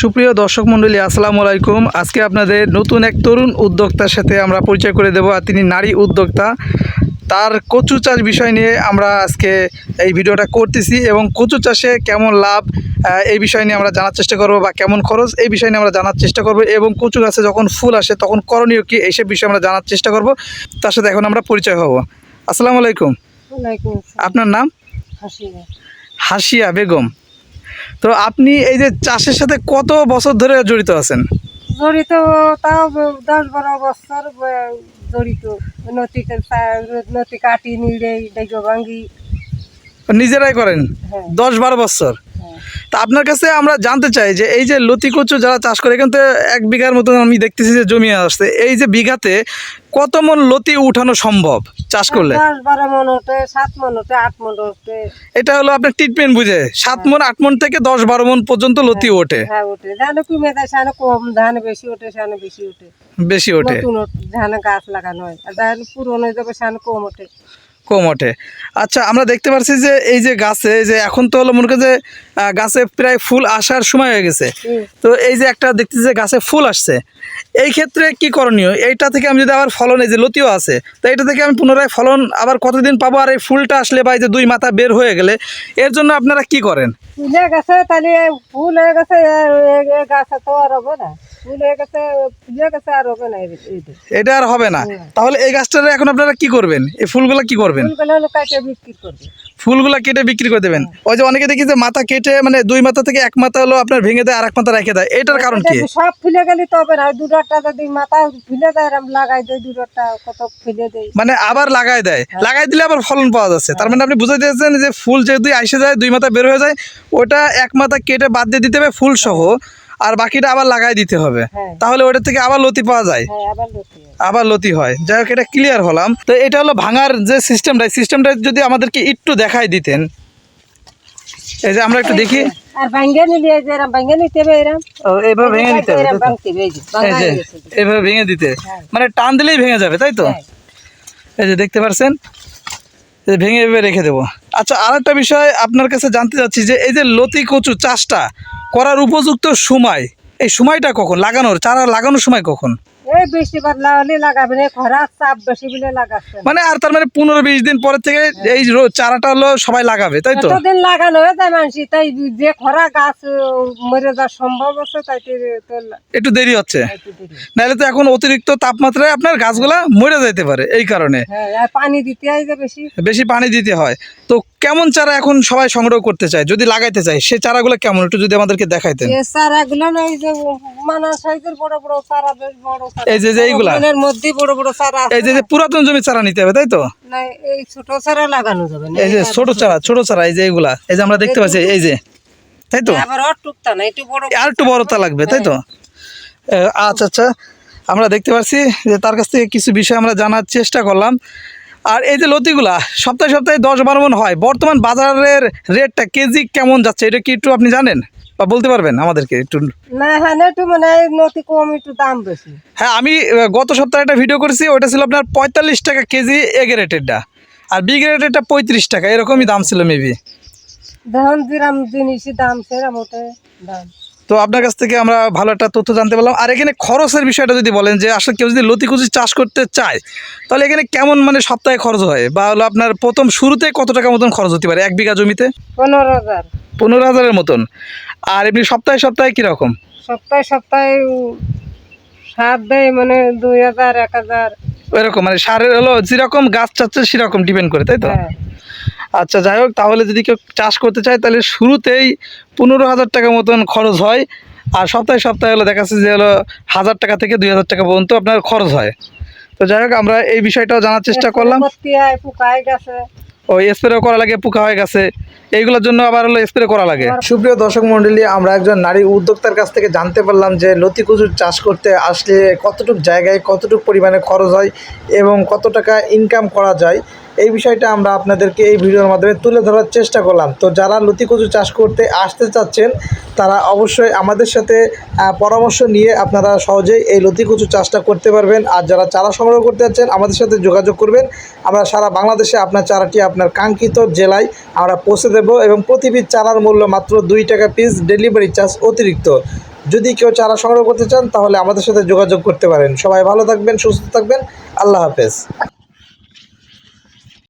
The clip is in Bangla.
সুপ্রিয় দর্শক মণ্ডলী আসসালামু আলাইকুম। আজকে আপনাদের নতুন এক তরুণ উদ্যোক্তার সাথে আমরা পরিচয় করে দেব আর তিনি নারী উদ্যোক্তা। তার কচু চাষ বিষয় নিয়ে আমরা আজকে এই ভিডিওটা করতেছি এবং কচু চাষে কেমন লাভ এই বিষয় নিয়ে আমরা জানার চেষ্টা করব বা কেমন খরচ এই বিষয় নিয়ে আমরা জানার চেষ্টা করব এবং কচু গাছে যখন ফুল আসে তখন করণীয় কী এইসব বিষয়ে আমরা জানার চেষ্টা করব। তার সাথে এখন আমরা পরিচয় হব। আসসালামু আলাইকুম। আপনার নাম? হাসিয়া বেগম। তো আপনি এই যে চাষের সাথে কত বছর ধরে জড়িত আছেন? জড়িত তাও দশ বারো বছর জড়িত। নদী নদী কাটি নিড়ে ডেগো ভাঙ্গি নিজেরাই করেন? হ্যাঁ। দশ বারো বছর। তা আপনার কাছে আমরা জানতে চাই যে এই যে লতি কচু যারা চাষ করে এখান থেকে এক বিঘার মতন আমি দেখতেছি যে জমি আসছে। এই যে বিঘাতে কত মন লতি উঠানো সম্ভব চাষ করলে? মন মন মন এটা হলো আপনার ট্রিটমেন্ট বুঝে। সাত মন আট মন থেকে দশ বারো মন পর্যন্ত লতি ওঠে। হ্যাঁ ওঠে। বেশি ওঠে সেখানে বেশি ওঠে। বেশি ওঠে। নতুন ধান গাছ লাগানো হয়। পুরনো হয়ে কম ওঠে। কম ওঠে আচ্ছা আমরা দেখতে পাচ্ছি যে এই যে গাছে এই যে এখন তো হলো মনে যে গাছে প্রায় ফুল আসার সময় হয়ে গেছে। তো এই যে একটা দেখতেছি যে গাছে ফুল আসছে। এই ক্ষেত্রে কি করণীয়? এইটা থেকে আমি যদি আবার ফলন এই যে লতিও আছে তো এটা থেকে আমি পুনরায় ফলন আবার কতদিন পাবো? আর এই ফুলটা আসলে বা এই যে দুই মাথা বের হয়ে গেলে এর জন্য আপনারা কি করেন? ফুলে গেছে তাহলে ফুল হয়ে গেছে গাছে তো আর হবে না। হয়ে আর এটা আর হবে না। তাহলে এই গাছটার এখন আপনারা কি করবেন? এই ফুলগুলা কি করবেন? ফুলগুলো কাটে বিক্রি করে দেবেন। ওই যে অনেকে দেখি যে মাথা কেটে মানে দুই মাথা থেকে এক মাথা হলো আপনার ভেঙে দেয় আর এক মাথা রেখে দেয়। এটার কারণ কি? সব ফুলে গেলে তো হবে না। দুটাটা যদি মাথা ফুলে দেয় এরম লাগাই দেয় দুটাটা কত ফুলে দেয়। মানে আবার লাগাই দেয়। লাগাই দিলে আবার ফলন পাওয়া যাচ্ছে। তার মানে আপনি বুঝতে দিয়েছেন যে ফুল যদি আসে যায় দুই মাথা বের হয়ে যায় ওটা এক মাথা কেটে বাদ দিয়ে দিতে হবে ফুল সহ। আর বাকিটা আবার লাগাই দিতে হবে। হ্যাঁ। তাহলে ওটা থেকে আবার লতি পাওয়া যায়। হ্যাঁ আবার লতি হয়। যাই হোক এটা ক্লিয়ার হলাম। তো এটা হলো ভাঙার যে সিস্টেমটা সিস্টেমটা যদি আমাদেরকে একটু দেখাই দিতেন। এই যে আমরা একটু দেখি। আর নিলে নিতে হবে ও, ভেঙে হবে ভাঙতে হবে ভাঙা দিতে। হ্যাঁ। মানে টান দিলেই ভেঙে যাবে তাই তো। এই যে দেখতে পাচ্ছেন এই ভেঙে ভেঙে রেখে দেবো। আচ্ছা আর একটা বিষয় আপনার কাছে জানতে চাচ্ছি যে এই যে লতি কচু চাষটা করার উপযুক্ত সময়। এই সময়টা কখন? লাগানোর চারা লাগানোর সময় কখন? এই বৃষ্টি বাদলা হলে লাগাবে না খরার চাপ বেশি বলে লাগাচ্ছে মানে আর তার মানে পনেরো বিশ দিন পরের থেকে এই চারাটা হলো সবাই লাগাবে তাই তো? এতদিন লাগানো হয়ে যায় মানুষ তাই যে খরা গাছ মরে যাওয়ার সম্ভব আছে তাই একটু দেরি হচ্ছে। নাহলে তো এখন অতিরিক্ত তাপমাত্রায় আপনার গাছগুলা মরে যেতে পারে এই কারণে। হ্যাঁ পানি দিতে হয় যে বেশি। বেশি পানি দিতে হয়। তো কেমন চারা এখন সবাই সংগ্রহ করতে চায়? যদি লাগাইতে চায় সেই চারাগুলো কেমন? একটু যদি আমাদেরকে দেখাইতেন। চারাগুলো না এই যে মানা সাইজের বড় বড় চারা বেশ বড়। এই যে এইগুলা? মধ্যে বড় বড় চারা এই যে পুরাতন জমি চারা নিতে হবে তাই তো? না এই ছোট চারা লাগানো যাবে না এই যে ছোট চারা ছোট চারা এই যে এইগুলা এই যে আমরা দেখতে পাচ্ছি এই যে তাই তো? আবার আর না একটু বড় আর একটু বড়তা লাগবে তাই তো? আচ্ছা আচ্ছা আমরা দেখতে পাচ্ছি যে তার কাছ থেকে কিছু বিষয় আমরা জানার চেষ্টা করলাম। আর এই যে লতিগুলা সপ্তাহে সপ্তাহে দশ বারো মন হয় বর্তমান বাজারের রেটটা কেজি কেমন যাচ্ছে এটা কি একটু আপনি জানেন? বা বলতে পারবেন আমাদেরকে একটু? না হ্যাঁ একটু মানে নতি কম একটু দাম বেশি। হ্যাঁ আমি গত সপ্তাহে একটা ভিডিও করেছি ওটা ছিল আপনার পঁয়তাল্লিশ টাকা কেজি এ গ্রেটেডটা আর বি গ্রেটেডটা পঁয়ত্রিশ টাকা এরকমই দাম ছিল মেবি দেখুন যেরাম জিনিসের দাম সেরাম ওঠে দাম। তো আপনার কাছ থেকে আমরা ভালো একটা তথ্য জানতে পারলাম। আর এখানে খরচের বিষয়টা যদি বলেন যে আসলে কেউ যদি লতিকুচি চাষ করতে চায় তাহলে এখানে কেমন মানে সপ্তাহে খরচ হয়? বা হলো আপনার প্রথম শুরুতে কত টাকা মতন খরচ হতে পারে? এক বিঘা জমিতে? পনেরো হাজার। পনেরো হাজারের মতন। আর এমনি সপ্তাহে সপ্তাহে কীরকম? সপ্তাহে সপ্তাহে সার দেয় মানে দুই হাজার এক হাজার। এরকম মানে সারের হলো যেরকম গাছ চাচ্ছে সেরকম ডিপেন্ড করে তাই তো? হ্যাঁ। আচ্ছা যাই হোক তাহলে যদি কেউ চাষ করতে চায় তাহলে শুরুতেই পনেরো হাজার টাকা মতন খরচ হয় আর সপ্তাহে সপ্তাহে হলো দেখা যাচ্ছে যে হলো হাজার টাকা থেকে দুই হাজার টাকা পর্যন্ত আপনার খরচ হয়। তো যাই হোক আমরা এই বিষয়টাও জানার চেষ্টা করলাম। ওই স্প্রে করা লাগে, পোকা হয়ে গেছে। এইগুলোর জন্য আবার হলো স্প্রে করা লাগে। সুপ্রিয় দর্শক মন্ডলী, আমরা একজন নারী উদ্যোক্তার কাছ থেকে জানতে পারলাম যে লতি কুচুর চাষ করতে আসলে কতটুক জায়গায় কতটুক পরিমাণে খরচ হয় এবং কত টাকা ইনকাম করা যায়। এই বিষয়টা আমরা আপনাদেরকে এই ভিডিওর মাধ্যমে তুলে ধরার চেষ্টা করলাম। তো যারা লতি কচু চাষ করতে আসতে চাচ্ছেন, তারা অবশ্যই আমাদের সাথে পরামর্শ নিয়ে আপনারা সহজেই এই লতি কচু চাষটা করতে পারবেন। আর যারা চারা সংগ্রহ করতে যাচ্ছেন, আমাদের সাথে যোগাযোগ করবেন। আমরা সারা বাংলাদেশে আপনার চারাটি আপনার কাঙ্ক্ষিত জেলায় আমরা পৌঁছে দেব এবং প্রতি পিস চারার মূল্য মাত্র দুই টাকা পিস ডেলিভারি চার্জ অতিরিক্ত। যদি কেউ চারা সংগ্রহ করতে চান, তাহলে আমাদের সাথে যোগাযোগ করতে পারেন। সবাই ভালো থাকবেন, সুস্থ থাকবেন। আল্লাহ হাফেজ।